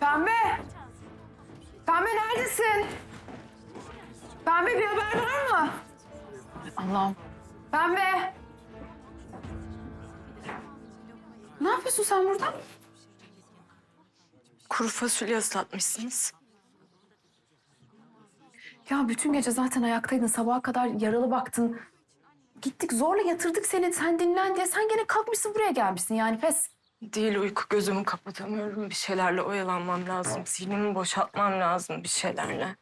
Pembe! Pembe neredesin? Pembe bir haber var mı? Allah'ım. Pembe! Ne yapıyorsun sen burada? Kuru fasulye ıslatmışsınız. Ya bütün gece zaten ayaktaydın. Sabaha kadar yaralı baktın. Gittik zorla yatırdık seni. Sen dinlen diye. Sen gene kalkmışsın buraya gelmişsin yani pes. Değil uyku gözümü kapatamıyorum. Bir şeylerle oyalanmam lazım. Zihnimi boşaltmam lazım bir şeylerle.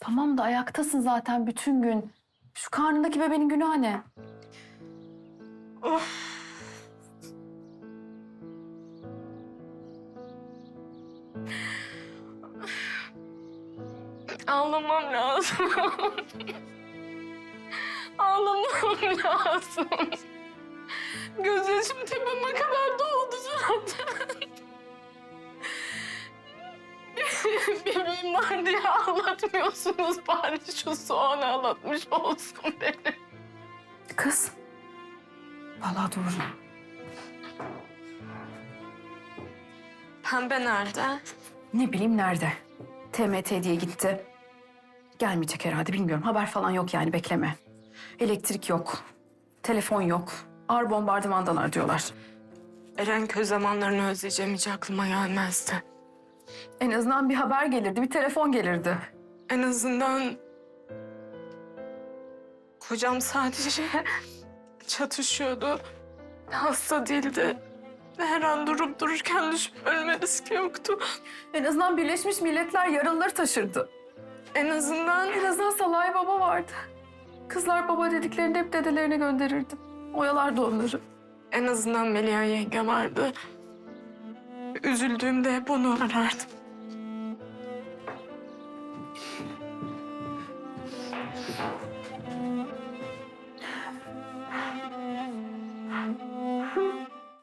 Tamam da ayaktasın zaten bütün gün. Şu karnındaki bebeğin günahı ne? Of. Ağlamam lazım. Ağlamam lazım. Gözyaşım tepeme kadar doldu Bebeğim var diye ağlatmıyorsunuz. Bari şu soğanı ağlatmış olsun beni. Kız. Vallahi doğru. Pembe nerede? Ne bileyim nerede? TMT diye gitti. Gelmeyecek herhalde bilmiyorum. Haber falan yok yani bekleme. Elektrik yok. Telefon yok. Ağır bombardımandalar diyorlar. Erenköy zamanlarını özleyeceğim hiç aklıma gelmezdi. En azından bir haber gelirdi, bir telefon gelirdi. En azından kocam sadece çatışıyordu. Hasta değildi. Her an durup dururken düşüp ölme riski yoktu. En azından Birleşmiş Milletler yaralıları taşırdı. En azından En azından Salay Baba vardı. Kızlar baba dediklerinde hep dedelerine gönderirdi. Oyalardı onları. en azından Melia yenge vardı. Üzüldüğümde hep onu arardım.